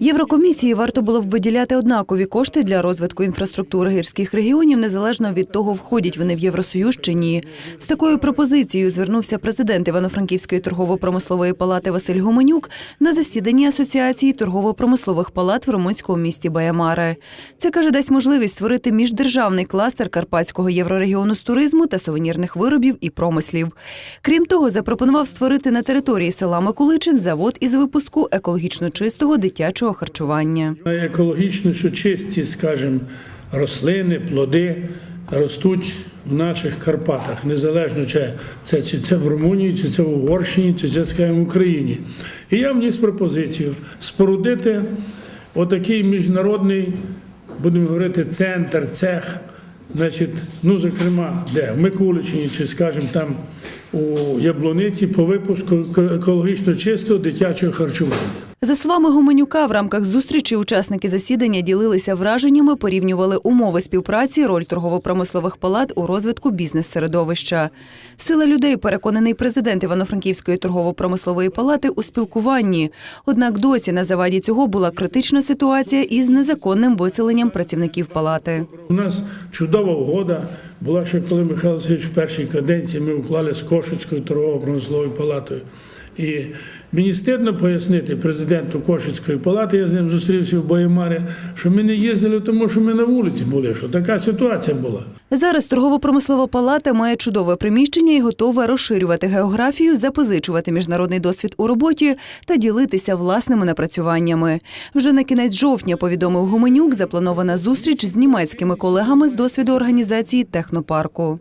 Єврокомісії варто було б виділяти однакові кошти для розвитку інфраструктури гірських регіонів, незалежно від того, входять вони в Євросоюз чи ні. З такою пропозицією звернувся президент Івано-Франківської торгово-промислової палати Василь Гуменюк на засіданні Асоціації торгово-промислових палат в румунському місті Баямаре. Це каже, дасть можливість створити міждержавний кластер карпатського єврорегіону з туризму та сувенірних виробів і промислів. Крім того, запропонував створити на території села Миколичин завод із випуску екологічно чистого дитячого харчування. Екологічно, що чисті, скажімо, рослини, плоди ростуть в наших Карпатах, незалежно чи це, чи це в Румунії, чи це в Угорщині, чи це, скажімо, в Україні. І я вніс пропозицію спорудити отакий міжнародний, будемо говорити, центр, цех, значить, ну, зокрема, де в Микуличині, чи, скажімо, там у Яблуниці по випуску екологічно чистого дитячого харчування. За словами Гуменюка, в рамках зустрічі учасники засідання ділилися враженнями, порівнювали умови співпраці, роль торгово-промислових палат у розвитку бізнес-середовища. Сила людей, переконаний президент Івано-Франківської торгово-промислової палати у спілкуванні. Однак досі на заваді цього була критична ситуація із незаконним виселенням працівників палати. У нас чудова угода була ще коли Михайло Васильович в першій каденції ми уклали з Кошицькою торгово-промисловою палатою. І мені стидно пояснити президенту Кошицької палати, я з ним зустрівся в Боємарі, що ми не їздили, тому що ми на вулиці були, що така ситуація була. Зараз торгово-промислова палата має чудове приміщення і готова розширювати географію, запозичувати міжнародний досвід у роботі та ділитися власними напрацюваннями. Вже на кінець жовтня повідомив Гуменюк, запланована зустріч з німецькими колегами з досвіду організації технопарку.